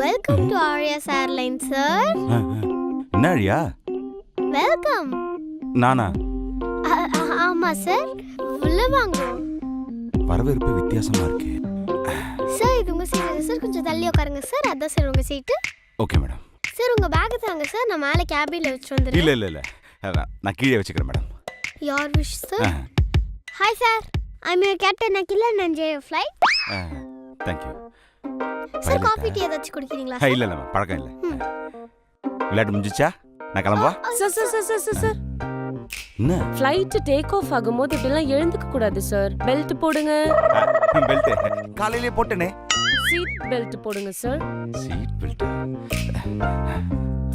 Welcome to RS airline sir என்ன அழியா welcome நானா? ஆமா சார் உள்ள வாங்க. வரவேற்பு வித்தியாசமா இருக்கு. சார் இது உங்க சீட்டு சார் கொஞ்சம் தள்ளி உட்காருங்க சார் அதான் சார் உங்க சீட்டு ஓகே மேடம் சார் உங்க பேக் தாங்க சார் நான் மேலே கேபின்ல வச்சு இல்ல வந்துடுறேன். இல்ல இல்ல அதான், நான் கீழே வச்சுக்கிறேன் மேடம் யார் wish sir hi sir I me captain Akilan and J flight thank you sir coffee? Tea ஏதாச்சும் குடிக்கிறீங்களா இல்ல இல்ல பழக்கம் இல்ல. விளையாட்டு முடிஞ்சிச்சா? நான் கிளம்பா sir sir sir sir sir sir. என்ன? ஃப்ளைட் டேக் ஆஃப் ஆகும்போது இப்படிலாம் எழுந்துக்க கூடாது சார். பெல்ட் போடுங்க. பெல்ட் காலையிலே போட்டேனே. சீட் பெல்ட் போடுங்க sir. Seat belt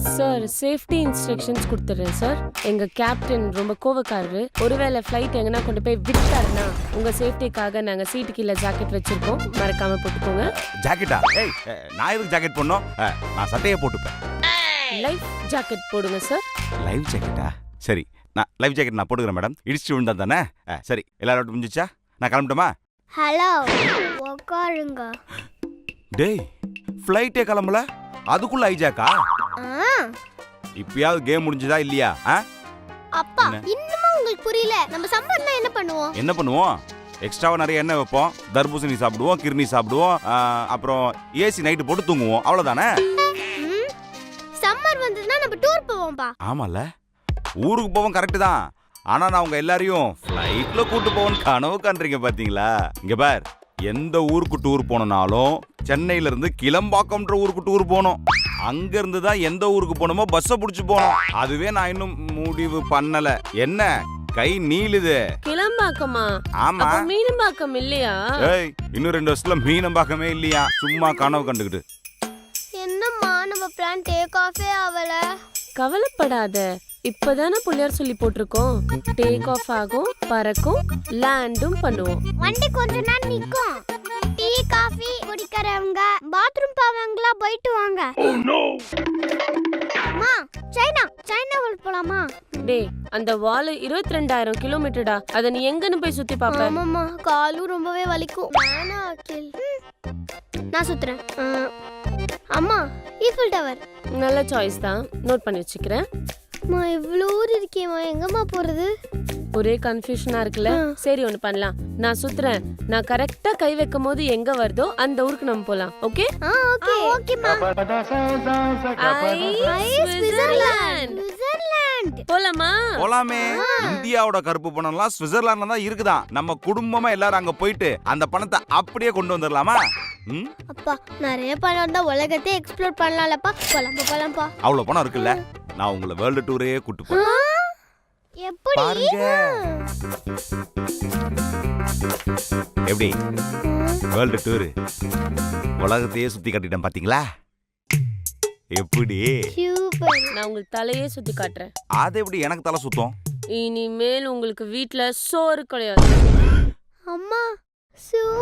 sir safety instructions கொடுத்துறேன் சார் எங்க கேப்டன் ரொம்ப கோவக்காரரு. ஒருவேளை ஃப்ளைட் எங்கன்னா கொண்டு போய் விட்டாருன்னா உங்க சேஃப்டிக்காக நாங்க சீட்டு கீழே ஜாக்கெட் வச்சிருக்கோம். மறக்காம போட்டுக்கோங்க. ஜாக்கெட்டா ஏய் நான் எதுக்கு ஜாக்கெட் போடணும்? அஹ், நான் சட்டையே போட்டுப்பேன். லைஃப் ஜாக்கெட் போடுங்க சார் லைவ் ஜாக்கெட்டா சரி நான் லைவ் ஜாக்கெட் நான் போட்டுக்கிறேன் மேடம் இடிச்சு விழுந்தா தானே? அஹ், சரி எல்லாரும் முடிஞ்சிச்சா? நான் கிளம்பட்டுமா? ஹலோ உட்காருங்க டேய் ஃப்ளைட்டே கிளம்பல? அதுக்குள்ள ஐஜாக்கா இப்பயாவது கேம் முடிஞ்சதா இல்லையா? அப்பா? இன்னுமா உங்களுக்கு புரியல. நம்ம சம்மர்ல என்ன பண்ணுவோம்? என்ன பண்ணுவோம்? எக்ஸ்ட்ராவா நிறைய எண்ணெய் வைப்போம். தர்பூசணி சாப்பிடுவோம் கிர்னி சாப்பிடுவோம் அப்புறம் ஏசி நைட்டு போட்டு தூங்குவோம். அவ்வளவுதானே? சம்மர் வந்ததுன்னா நம்ம டூர் போவோம்பா. ஆமால. ஊருக்கு போவோம் கரெக்டு தான். ஆனா நான் உங்க எல்லாரையும் ஃப்ளைட்ல கூட்டு போவோம்னு கனவு காண்றீங்க பாத்தீங்களா? இங்க பார் எந்த ஊருக்கு டூர் போனனாலும் சென்னையில இருந்து கிளம்பாக்கம்ன்ற ஊருக்கு டூர் போனோம். அங்க இருந்து தான் எந்த ஊருக்கு போனோமோ பஸ்ஸை புடிச்சு போனோம் அதுவே நான் இன்னும் முடிவு பண்ணல. என்ன? கை நீளுது. கிளம்பாக்கமா ஆமா. மீனம்பாக்கம் இல்லையா? ஏய் இன்னும் ரெண்டு வருஷத்துல மீனம்பாக்கமே இல்லையா? சும்மா கனவு கண்டுக்கிட்டு என்னம்மா நம்ம பிளான் டேக் ஆஃபே ஆகல? கவலைப்படாத. இப்பதானே புள்ளியார் சொல்லி போட்டிருக்கோம். டேக் ஆஃப் ஆகும் பறக்கும் லேண்டும் பண்ணுவோம். வண்டி கொஞ்ச நேரம் நிக்கும். டீ காஃபி குடிக்கிறவங்க பாத்ரூம் போவாங்களா போயிட்டு வாங்க. அம்மா சைனா சைனா வேர்ல்ட் போலாமா? டேய் அந்த வால் இருபத்தி ரெண்டாயிரம் கிலோமீட்டர்டா. அதை நீ எங்கன்னு போய் சுத்தி பாப்ப. ஆமாம்மா காலும் ரொம்பவே வலிக்கும். வேணா அகில். நான் சுத்துறேன். ஆ. அம்மா ஈஃபில் டவர். நல்ல சாய்ஸ் தான். நோட் பண்ணி வச்சுக்கிறேன். அம்மா இவ்வளோ ஊர் இருக்கேம்மா. எங்கம்மா போறது? ஒரே கன்ஃபியூஷனா இருக்குல்ல? சரி ஒண்ணு பண்ணலாம். நான் சுத்துறேன். நான் கரெக்டா கை வைக்கும் போது எங்க வருதோ அந்த ஊருக்கு நம்ம போலாம். ஓகே ஆ ஓகே ஓகேம்மா ஸ்விட்சர்லாந்து. சுவிட்சர்லாந்து போலாமா? போலாமே. இந்தியாவோட கருப்பு பணம்லாம் சுவிட்சர்லாந்துல தான் இருக்குதாம் நம்ம குடும்பமா எல்லாரும் அங்க போயிட்டு அந்த பணத்தை அப்படியே கொண்டு வந்துடலாமா? ம்? அப்பா நிறைய பணம் இருந்தா உலகத்தை எக்ஸ்ப்ளோர் பண்ணலாம்லப்பா. போலாம்ப்பா போலாம்ப்பா. அவ்வளவு பணம் இருக்குல்ல? நான் உங்களை வேர்ல்டு டூரே கூட்டு போறேன். பாருங்க. எப்படி? World tour. உலகத்தையே சுத்தி காட்டிட்டேன் பாத்தீங்களா? எப்படி? சூப்பர். நான் உங்களுக்கு தலையே சுத்தி காட்டுறேன். அது எப்படி எனக்கு தலை சுத்தம்? இனிமேல் உங்களுக்கு வீட்ல சோறு கிடையாது. அம்மா சூப்பர்